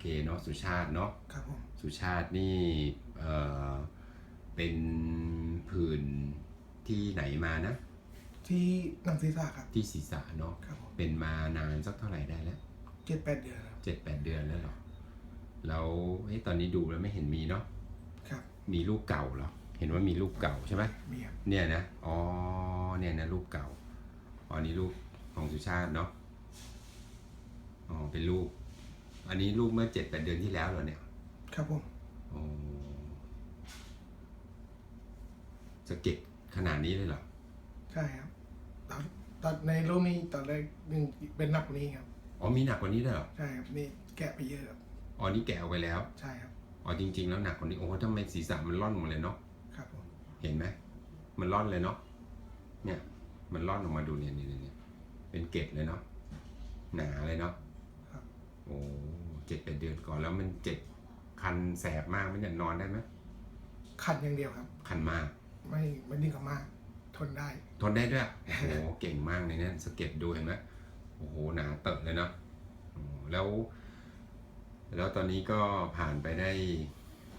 เคเนาะสุชาติเนาะครับผมสุชาตินี่เอ่อเป็นผื่นที่ไหนมานะ ที่หนังศีรษะครับ ที่ศีรษะเนาะครับผมเป็นมานานสักเท่าไหร่ได้แล้วเจ็ดแปดเดือนครับเจ็ดแปดเดือนแล้วเหรอแล้วเฮ้ยตอนนี้ดูแล้วไม่เห็นมีเนาะครับมีรูปเก่าเหรอเห็นว่ามีรูปเก่าใช่ไหมมีครับเนี่ยนะอ๋อเนี่ยนะรูปเก่าอ๋อนี่รูปของสุชาติเนาะอ๋อเป็นรูป อันนี้รูปเมื่อเจ็ดแปดเดือนที่แล้วเหรอเนี่ยครับผมโอ้สะเก็ดขนาดนี้เลยเหรอ ใช่ครับ ตอนตอนในรูปนี้ตอนแรกยังเป็นหนักกว่านี้ครับอ๋อมีหนักกว่านี้ด้วยเหรอ ใช่ครับนี่แกะไปเยอะครับอ๋อนี่แกะเอาไว้แล้ว ใช่ครับอ๋อจริง ๆ แล้วหนักกว่านี้โอ้โหทำไมศีรษะมันร่อนหมดเลยเนาะครับผมเห็นไหมมันร่อนเลยเนาะเนี่ย มันร่อนออกมาดูเนี่ยเนี่ยเนี่ยเนี่ยเป็นเกล็ดเลยเนาะหนาเลยเนาะครับ โอ้ เจ็ดแปดเดือนก่อนแล้วมันเจ็บคันแสบมากไหมเนี่ยนอนได้ไหมขัดอย่างเดียวครับ คันมาก ไม่ไม่ดิ้นกับมาก ทนได้ ทนได้ด้วยโอ้โหเก่งมากเลยเนี่ยสะเก็ตดูเห็นไหมโอ้โหหนาเตอะเลยเนาะโอ้แล้ว แล้วตอนนี้ก็ผ่านไปได้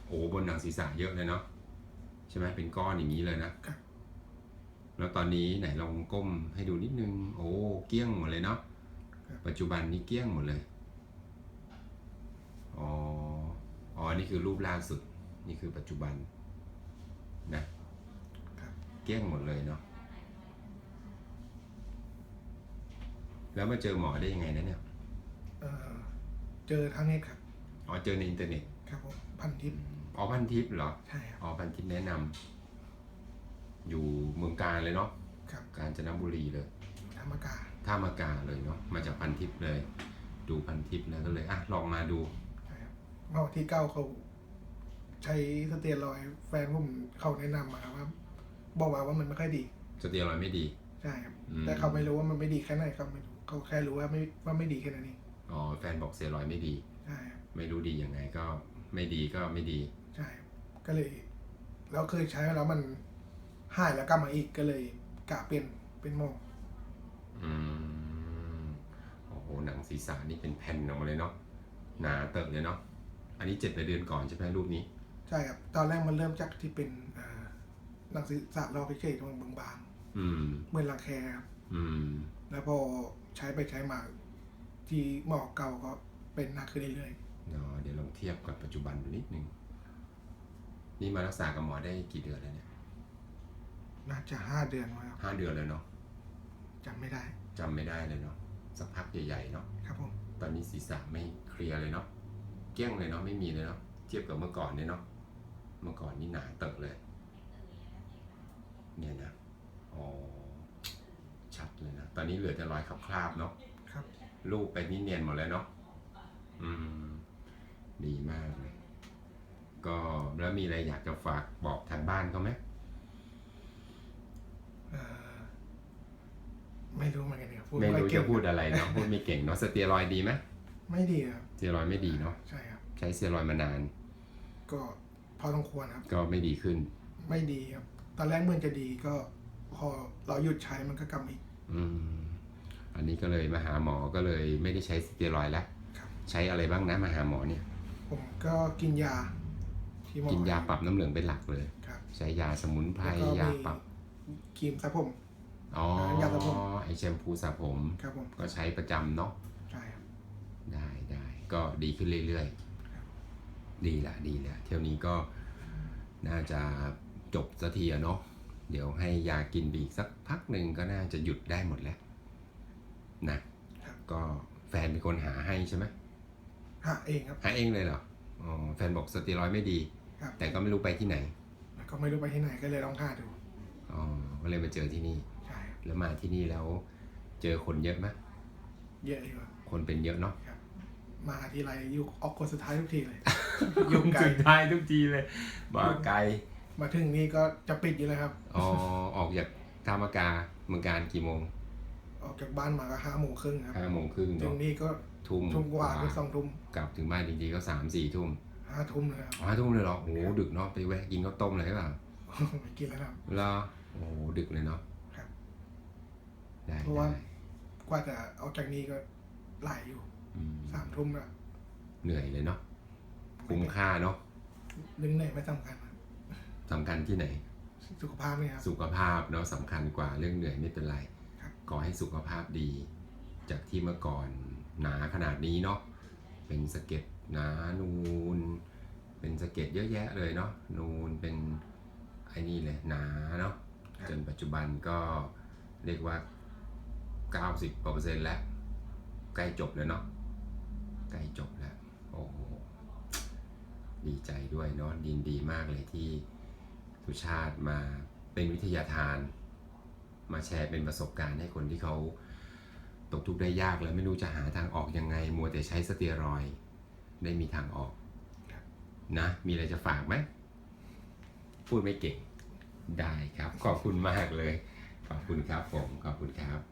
โอ้บนหนังศีรษะเยอะเลยเนาะใช่ไหมเป็นก้อนอย่างนี้เลยนะครับ แล้วตอนนี้ไหนลองก้มให้ดูนิดนึง โอ้เกลี้ยงหมดเลยเนาะปัจจุบันนี้เกลี้ยงหมดเลย อ๋อ อ๋อ นี่คือรูปล่าสุด นี่คือปัจจุบันนะครับเกลี้ยงหมดเลยเนาะ แล้วมาเจอหมอได้ยังไงนะเนี่ย เอ่อเจอทางเน็ตครับ อ๋อ เจอในอินเทอร์เน็ต ครับผมพันทิปอ๋อพันทิปเหรอ ใช่ครับ อ๋อพันทิปแนะนำอยู่เมืองการเลยเนาะ ครับกาญจนบุรีเลย ธรรมกา ท่ามากาเลยเนาะ มาจากพันทิปเลย ดูพันทิปแล้วก็เลยอะลองมาดูใช่ครับ เมื่อวันที่เก้าเขาใช้สเตียรอยด์แฟนผมเขาแนะนำมาว่าบอกมาว่ามันไม่ค่อยดี สเตียรอยด์ไม่ดี ใช่ครับ อืม แต่เขาไม่รู้ว่ามันไม่ดีแค่ไหนเขาไม่รู้เขาแค่รู้ว่าไม่ว่าไม่ดีแค่นั้นเองอ๋อแฟนบอกสเตียรอยด์ไม่ดี ใช่ครับไม่รู้ดียังไงก็ไม่ดีก็ไม่ดี ใช่ครับก็เลยเราเคยใช้แล้วมันหายแล้วกลับมาอีกก็เลยกะเปลี่ยนเป็นโมอืม โอ้โห หนังศีรษะนี่เป็นแผ่นออกมาเลยเนาะ หนาเติบเลยเนาะ อันนี้เจ็ดแปดเดือนก่อนใช่ไหมรูปนี้ ใช่ครับ ตอนแรกมันเริ่มจากที่เป็นเอ่อหนังศีรษะเราไปเฉยๆตรงบางอืมๆเหมือนรังแคครับอืมแล้วพอใช้ไปใช้มาที่หมอเก่าก็เป็นหนักขึ้นเรื่อยเนาะเดี๋ยวลองเทียบกับปัจจุบันดูนิดนึงนี่มารักษากับหมอได้กี่เดือนแล้วเนี่ยๆน่าจะห้าเดือนมาครับห้าเดือนแล้วเนาะจำไม่ได้จำไม่ได้เลยเนาะสักพักใหญ่ๆเนาะครับผมตอนนี้ศีรษะไม่เคลียร์เลยเนาะ เกลี้ยงเลยเนาะไม่มีเลยเนาะเทียบกับเมื่อก่อนเนี่ยเนาะเมื่อก่อนนี่หนาเติบเลย เนี่ยนะอ๋อชัดเลยนะ ตอนนี้เหลือแต่รอยคราบๆเนาะครับรูปไปนี่เนียนหมดเลยเนาะอืม ดีมากเลย ก็แล้วมีอะไรอยากจะฝากบอกทางบ้านเขาไหมเอ่อไม่รู้เหมือนกันครับพูดไม่ค่อยรู้เก่จะงพูดอะไรเนาะพูดไม่เก่งเนาะสเตียรอยด์ดีไหมไม่ดีครับส เตียรอยด์ไม่ดีเนาะใช่ครับ ใช้สเตียรอยด์มานาน ก็พอต้องควรครับ ก็ไม่ดีขึ้น ไม่ดีครับ ตอนแรกเหมือนจะดีก็พอเราหยุดใช้มันก็กลับมาอีก อืมอันนี้ก็เลยมาหาหมอก็เลยไม่ได้ใช้สเตียรอยด์แล้วครับ ใช้อะไรบ้างนะมาหาหมอเนี่ย ผมก็กินยา ที่หมอกินยาปรับน้ำเหลืองเป็นหลักเลย ครับใช้ยาสมุนไพรแล้วก็ยามีปรับครีมสระผม อ๋อยาสระผม ไอแชมพูสระผม ครับผมก็ใช้ประจำเนาะ ใช่ครับ ได้ได้ ก็ดีขึ้นเรื่อยๆ ดีละดีละเที่ยวนี้ก็น่าจะจบสักทีอะเนาะเดี๋ยวให้ยากินไปอีกสักพักหนึ่งก็น่าจะหยุดได้หมดแล้วนะครับก็แฟนเป็นคนหาให้ใช่ไหมหาเองครับหาเองเลยเหรออ๋อแฟนบอกสเตียรอยด์ไม่ดี ครับแต่ก็ไม่รู้ไปที่ไหนแล้วก็ไม่รู้ไปที่ไหนก็เลยลองหาดูอ๋อก็เลยมาเจอที่นี่ ใช่ครับแล้วมาที่นี่แล้ว เจอคนเยอะไหมเยอะอยู่ครับคนเป็นเยอะเนาะ ครับ มาทีไรอยู่ออกคนสุดท้ายทุกทีเลยยุ่งไกลสุดท้ายทุกทีเลย มาไกล มาถึงนี่ก็จะปิดอยู่แล้วครับ อ๋อ ออกจากท่ามากาเมืองการกี่โมง ออกจากบ้านมาก็ห้าโมงครึ่งครับห้าโมงครึ่งถึเนาะงนี่ก็ทุ่มทุ่มกว่าถึงสองทุ่มกลับถึงบ้านจริงๆก็สามสี่ทุ่มห้าทุ่มเลยครับอ๋อห้าทุ่มเลยเหรอโอ้โหดึกเนาะไปแวะกินข้าวต้มอะไรหรือเปล่าไม่กินแล้วครับแล้วโอ้โหดึกเลยเนาะครับได้เพราะว่าได้กว่าจะออกจากนี่ก็หลายอยู่อืม สามทุ่มละเหนื่อยเลยเนาะคุ้มค่าเนาะเรื่องไหนไม่สำคัญครับสำคัญที่ไหน สุขภาพเนี่ยครับสุขภาพเนาะสำคัญกว่าเรื่องเหนื่อยไม่เป็นไรครับขอให้สุขภาพดี จากที่เมื่อก่อนหนาขนาดนี้เนาะเป็นสะเก็ดหนานูน เป็นสะเก็ดเยอะแยะเลยเนาะนูนเป็นไอ้นี่เลยหนาเนาะจนปัจจุบันก็เรียกว่า 90กว่าเปอร์เซ็นต์แล้วใกล้จบแล้วเนาะ ใกล้จบแล้ว โอ้โห ดีใจด้วยเนาะยินดีมากเลยที่สุชาติมาเป็นวิทยาทาน มาแชร์เป็นประสบการณ์ให้คนที่เขาตกทุกข์ได้ยากแล้วไม่รู้จะหาทางออกยังไง มัวแต่ใช้สเตียรอยได้มีทางออกนะ มีอะไรจะฝากไหม พูดไม่เก่ง ได้ครับ ขอบคุณมากเลย ขอบคุณครับผม ขอบคุณครับ